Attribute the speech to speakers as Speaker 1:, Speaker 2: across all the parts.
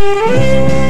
Speaker 1: Música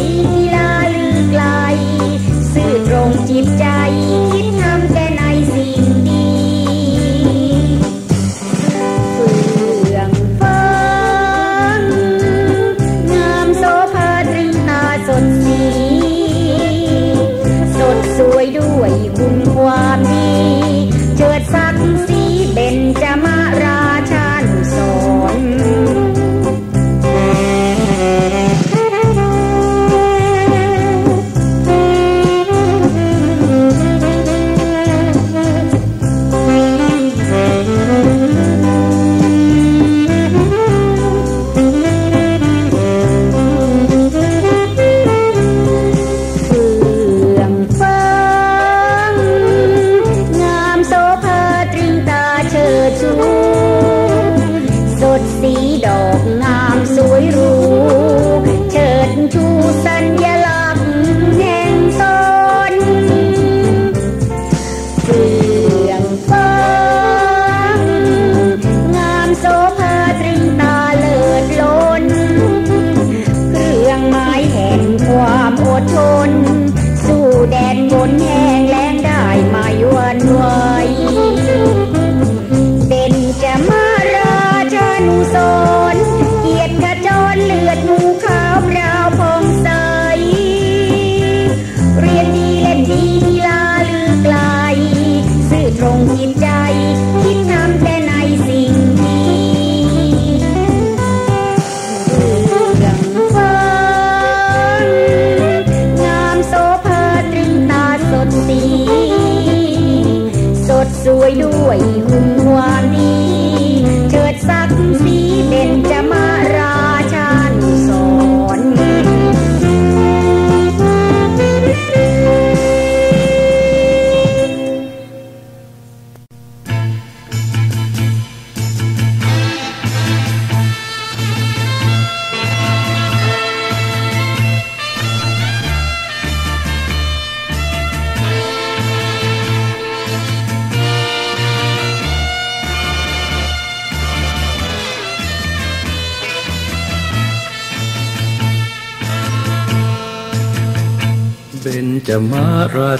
Speaker 1: ะมารา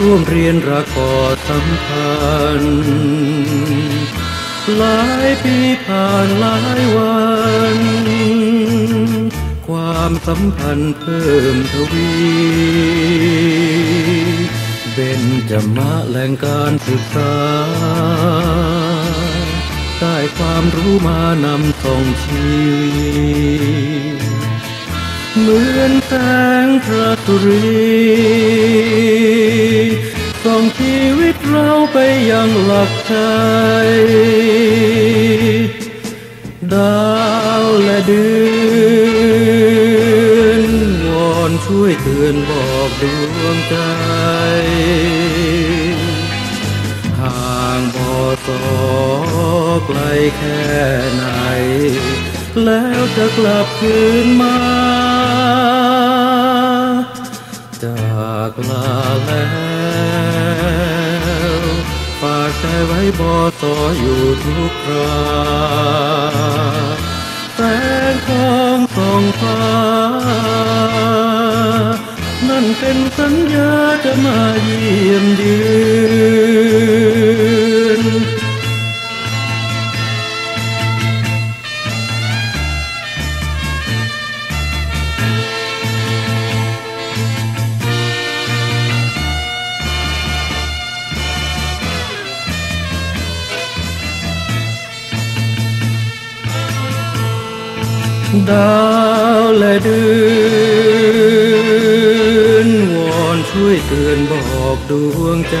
Speaker 1: ร่วมเรียนรักกอสัมพันธ์หลายปีผ่านหลายวัน ความสัมพันธ์เพิ่มทวีเบนจะมาแหล่งการศึกษา ได้ความรู้มานำส่งชีวิต เหมือนแสงพระสุรีส่องชีวิตเราไปยังหลักใจดาวและเดือนวอนช่วยเตือนบอกดวงใจห่างบ่อสอไกลแค่ไหน แล้วจะกลับคืนมาากลาแล้วฝากใจไว้บอต่ออยู่ทุกคราแสงของส่องฟ้า นั่นเป็นสัญญาจะมาเยี่ยมเยือน
Speaker 2: ดาวและเดือนวอนช่วยเตือนบอกดวงใจ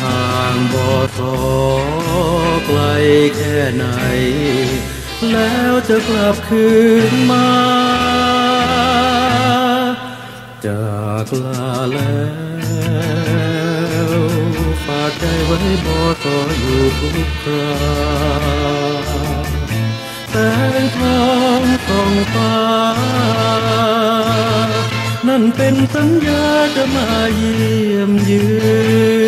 Speaker 2: ห่างบ่อสอไกลแค่ไหน แล้วจะกลับคืนมาจากลาแล้วฝากใจไว้บ่อสออยู่ทุกครา แสงทองส่องฟ้า นั่นเป็นสัญญาจะมาเยี่ยมเยือน